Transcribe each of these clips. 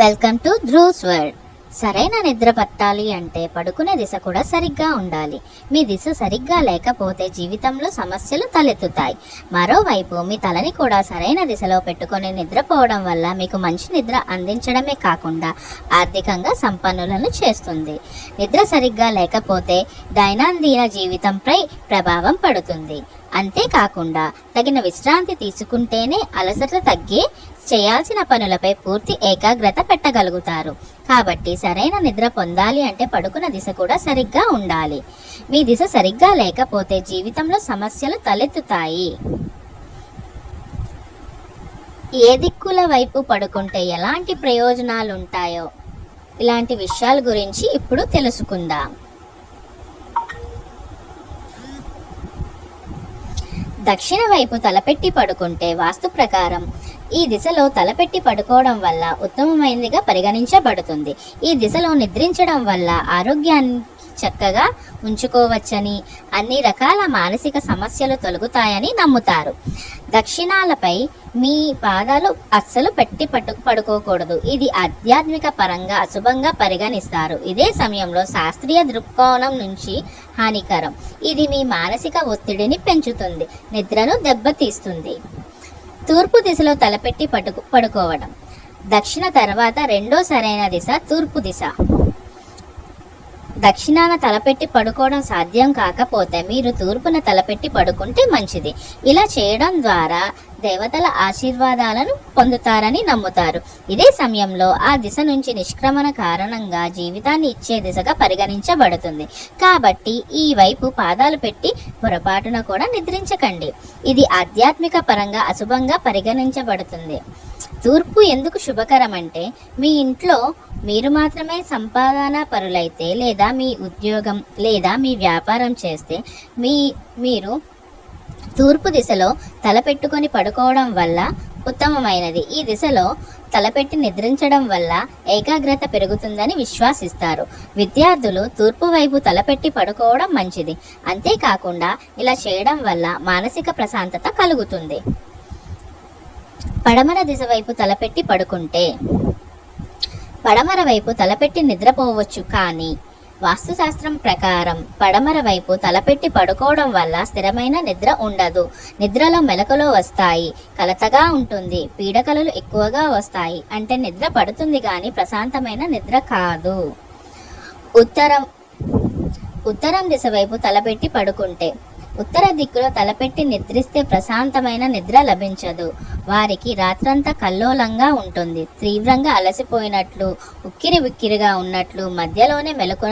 Welcome to ధ్రూస్ world. సరైన నిద్ర పట్టాలి అంటే పడుకునే దిశ కూడా సరిగ్గా ఉండాలి. మీ దిశ సరిగ్గా లేకపోతే జీవితంలో సమస్యలు తలెత్తుతాయి. మరోవైపు మీ తలని కూడా సరైన దిశలో పెట్టుకొని నిద్రపోవడం వల్ల మీకు మంచి నిద్ర అందించడమే కాకుండా ఆర్థికంగా సంపన్నులను చేస్తుంది. నిద్ర సరిగ్గా లేకపోతే దైనందిన జీవితంపై ప్రభావం పడుతుంది. అంతేకాకుండా తగిన విశ్రాంతి తీసుకుంటేనే అలసట తగ్గి చేయాల్సిన పనులపై పూర్తి ఏకాగ్రత పెట్టగలుగుతారు. కాబట్టి సరైన నిద్ర పొందాలి అంటే పడుకున్న దిశ కూడా సరిగ్గా ఉండాలి. మీ దిశ సరిగ్గా లేకపోతే జీవితంలో సమస్యలు తలెత్తుతాయి. ఏ దిక్కుల వైపు పడుకుంటే ఎలాంటి ప్రయోజనాలు ఉంటాయో ఇలాంటి విషయాల గురించి ఇప్పుడు తెలుసుకుందాం. దక్షిణ వైపు తలపెట్టి పడుకుంటే వాస్తు ప్రకారం ఈ దిశలో తలపెట్టి పడుకోవడం వల్ల ఉత్తమమైనదిగా పరిగణించబడుతుంది. ఈ దిశలో నిద్రించడం వల్ల ఆరోగ్యాన్ని చక్కగా ఉంచుకోవచ్చని అన్ని రకాల మానసిక సమస్యలు తొలగుతాయని నమ్ముతారు. దక్షిణాలపై మీ పాదాలు అస్సలు పెట్టి పట్టుకు పడుకోకూడదు. ఇది ఆధ్యాత్మిక పరంగా అశుభంగా పరిగణిస్తారు. ఇదే సమయంలో శాస్త్రీయ దృక్కోణం నుంచి హానికరం. ఇది మీ మానసిక ఒత్తిడిని పెంచుతుంది. నిద్రను దెబ్బతీస్తుంది. తూర్పు దిశలో తలపెట్టి పడుకు పడుకోవడం. దక్షిణ తర్వాత రెండో సరైన దిశ తూర్పు దిశ. దక్షిణాన తలపెట్టి పడుకోవడం సాధ్యం కాకపోతే మీరు తూర్పున తలపెట్టి పడుకుంటే మంచిది. ఇలా చేయడం ద్వారా దేవతల ఆశీర్వాదాలను పొందుతారని నమ్ముతారు. ఇదే సమయంలో ఆ దిశ నుంచి నిష్క్రమణ కారణంగా జీవితాన్ని ఇచ్చే దిశగా పరిగణించబడుతుంది. కాబట్టి ఈ వైపు పాదాలు పెట్టి పొరపాటున కూడా నిద్రించకండి. ఇది ఆధ్యాత్మిక పరంగా అశుభంగా పరిగణించబడుతుంది. తూర్పు ఎందుకు శుభకరం అంటే మీ ఇంట్లో మీరు మాత్రమే సంపాదన పరులైతే లేదా మీ ఉద్యోగం లేదా మీ వ్యాపారం చేస్తే మీ మీరు తూర్పు దిశలో తలపెట్టుకొని పడుకోవడం వల్ల ఉత్తమమైనది. ఈ దిశలో తలపెట్టి నిద్రించడం వల్ల ఏకాగ్రత పెరుగుతుందని విశ్వాసిస్తారు. విద్యార్థులు తూర్పు వైపు తలపెట్టి పడుకోవడం మంచిది. అంతేకాకుండా ఇలా చేయడం వల్ల మానసిక ప్రశాంతత కలుగుతుంది. పడమర దిశ వైపు తలపెట్టి పడుకుంటే. పడమర వైపు తలపెట్టి నిద్రపోవచ్చు కానీ వాస్తుశాస్త్రం ప్రకారం పడమర వైపు తలపెట్టి పడుకోవడం వల్ల స్థిరమైన నిద్ర ఉండదు. నిద్రలో మెలకులు వస్తాయి. కలతగా ఉంటుంది. పీడకలలు ఎక్కువగా వస్తాయి. అంటే నిద్ర పడుతుంది కానీ ప్రశాంతమైన నిద్ర కాదు. ఉత్తరం ఉత్తరం దిశ వైపు తలపెట్టి పడుకుంటే ఉత్తర దిక్కులో తలపెట్టి నిద్రిస్తే ప్రశాంతమైన నిద్ర లభించదు. వారికి రాత్రంతా కల్లోలంగా ఉంటుంది. తీవ్రంగా అలసిపోయినట్లు ఉక్కిరి ఉక్కిరిగా ఉన్నట్లు మధ్యలోనే మెలకు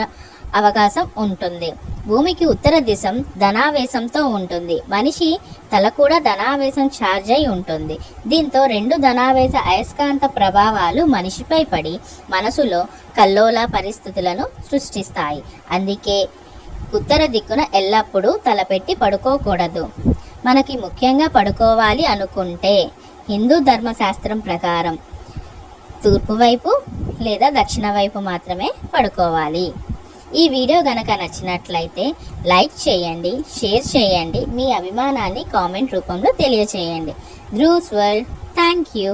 అవకాశం ఉంటుంది. భూమికి ఉత్తర దిశం ధనావేశంతో ఉంటుంది. మనిషి తల కూడా ధనావేశం ఛార్జ్ అయి ఉంటుంది. దీంతో రెండు ధనావేశ అయస్కాంత ప్రభావాలు మనిషిపై పడి మనసులో కల్లోల పరిస్థితులను సృష్టిస్తాయి. అందుకే ఉత్తర దిక్కున ఎల్లప్పుడూ తలపెట్టి పడుకోకూడదు. మనకి ముఖ్యంగా పడుకోవాలి అనుకుంటే హిందూ ధర్మశాస్త్రం ప్రకారం తూర్పు వైపు లేదా దక్షిణ వైపు మాత్రమే పడుకోవాలి. ఈ వీడియో గనక నచ్చినట్లయితే లైక్ చేయండి షేర్ చేయండి మీ అభిమానాన్ని కామెంట్ రూపంలో తెలియచేయండి. ధ్రూస్ వరల్డ్ థ్యాంక్ యూ